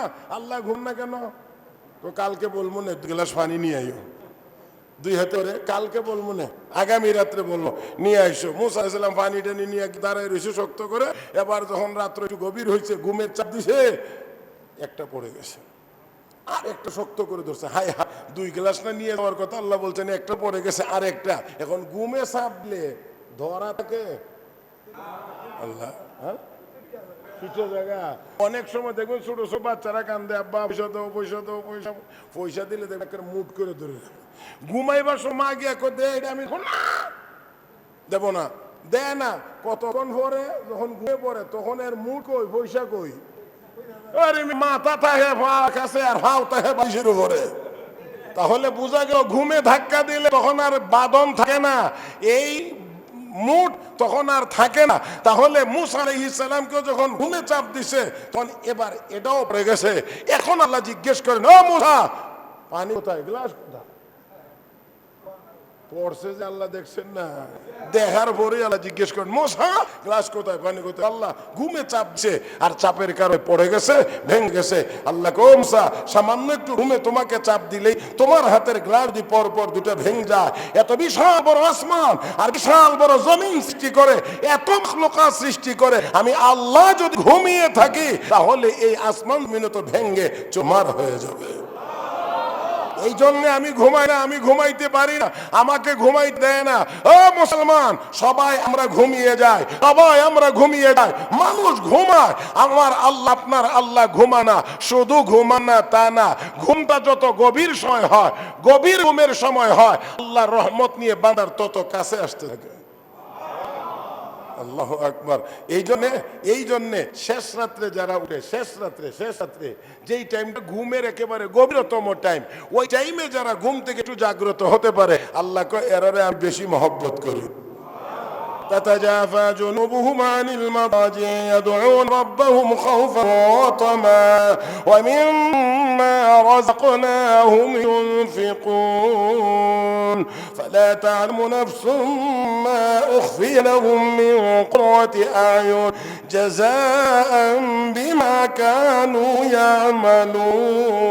না, আল্লাহ ঘুম না কেন? তো কালকে বলব না দু গ্লাস পানি নিয়ে আইও। দুই হাতে কালকে বলব না, আগামী রাত্রে বলব, নিয়ে আইসো। মুসা ইসলাম পানি টানি নিয়ে দাঁড়ায় রয়েছে শক্ত করে। এবার যখন রাত্রে একটু গভীর হয়েছে ঘুমের চাপ দিছে, একটা পড়ে গেছে। আর একটা শক্ত করে ধরছে। হাই হা দুই গ্লাস না নিয়ে যাওয়ার কথা আল্লাহ বলছেন, একটা পড়ে গেছে, আর একটা। এখন ঘুমে চাপলে ধরা থাকে। আল্লাহ হ্যাঁ? অনেক সময় দেখবেন ছোট ছোট বাচ্চারা কান্দে, আব্বা, পয়সা দাও পয়সা দাও, পয়সা পয়সা দিলে দেখবে একটা মুট করে ধরে ঘুমাইবার সময় গিয়ে কো দে এটা আমি দেব না। দেয় না। কতক্ষণ পরে যখন ঘুমিয়ে পড়ে, তখন এর মুট কই, পয়সা কই? আরে মাথা থাকে পা কাছে, আর হাও থাকে বাসের উপরে। তাহলে বোঝা গেল, ঘুমে ধাক্কা দিলে তখন আর বাদন থাকে না। এই মুড তখন আর থাকে না। তাহলে মুসা আলাইহিসসালামকেও যখন ঘুমে চাপ দিছে, তখন এবার এটাও পড়ে গেছে। এখন আল্লাহ জিজ্ঞেস করেন, ও মুসা, পানি কোথায়? গ্লাস কোথায়? পড়ছে যে আল্লাহ দেখছেন না। দেখার পরে আল্লাহ জিজ্ঞেস করেন মোসা গ্লাস কোথায়, পানি কোথায়? আল্লাহ ঘুমে চাপছে, আর চাপের কারণে পড়ে গেছে, ভেঙে গেছে। আল্লাহ সামান্য একটু ঘুমে তোমাকে চাপ দিলেই তোমার হাতের গ্লাস দি পর পর দুটো ভেঙে যায়, এত বিশাল বড় আসমান আর বিশাল বড় জমিন সৃষ্টি করে, এত লোকা সৃষ্টি করে, আমি আল্লাহ যদি ঘুমিয়ে থাকি, তাহলে এই আসমান মিনে তো ভেঙ্গে চোমার হয়ে যাবে। এই জন্য আমি ঘুমাই না, আমি ঘুমাইতে পারি না, আমাকে ঘুমাই দেয় না। ও মুসলমান, সবাই আমরা ঘুমিয়ে যাই, সবাই আমরা ঘুমিয়ে যাই। মানুষ ঘুমায়, আমার আল্লাহ, আপনার আল্লাহ ঘুমানা, শুধু ঘুমানা তা না, ঘুমটা যত গভীর সময় হয়, গভীর ঘুমের সময় হয়, আল্লাহর রহমত নিয়ে বাঁধার তত কাছে আসতে থাকে। আল্লাহ আকবার এই জন্যে এই জন্যে শেষ রাত্রে যারা উঠে শেষ রাত্রে শেষ রাত্রে যেই টাইমটা ঘুমের একেবারে গভীরতম টাইম ওই টাইমে যারা ঘুম থেকে একটু জাগ্রত হতে পারে আল্লাহকে এরারে আমি বেশি মহব্বত করি تتجافى جنوبهم عن المضاجع يدعون ربهم خوفا وطمعا ومما رزقناهم ينفقون فلا تعلم نفس ما أخفي لهم من قرة أعين جزاء بما كانوا يعملون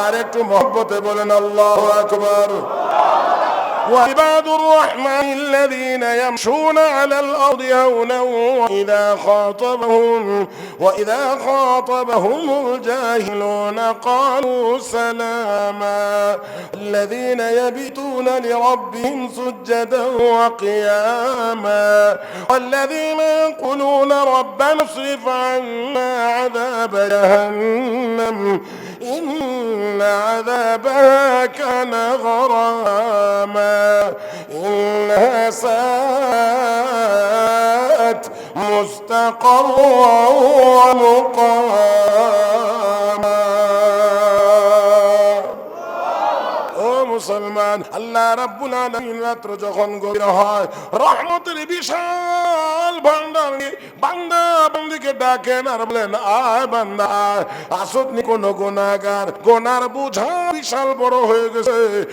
আর একটু মহব্বতে বলেন আল্লাহ আকবার وعباد الرحمن الذين يمشون على الأرض هونا وإذا خاطبهم وإذا خاطبهم الجاهلون قالوا سلاما. الذين يبيتون لربهم سجدا وقياما. والذين يقولون ربنا اصرف عنا عذاب جهنم إن عذابها كان غراما. إنها ساءت مستقرا ومقاما ও মুসলমান আল্লাহ রাব্বুল আলামিন রাত্র যখন গভীর হয় রহমতের বিশাল ভান্ডার নিয়ে বান্দা বান্দিকে ডাকেন আর বলেন আয় বান্দা আয় আসত নি কোন গুনাহগার গোনার বোঝা বিশাল বড় হয়ে গেছে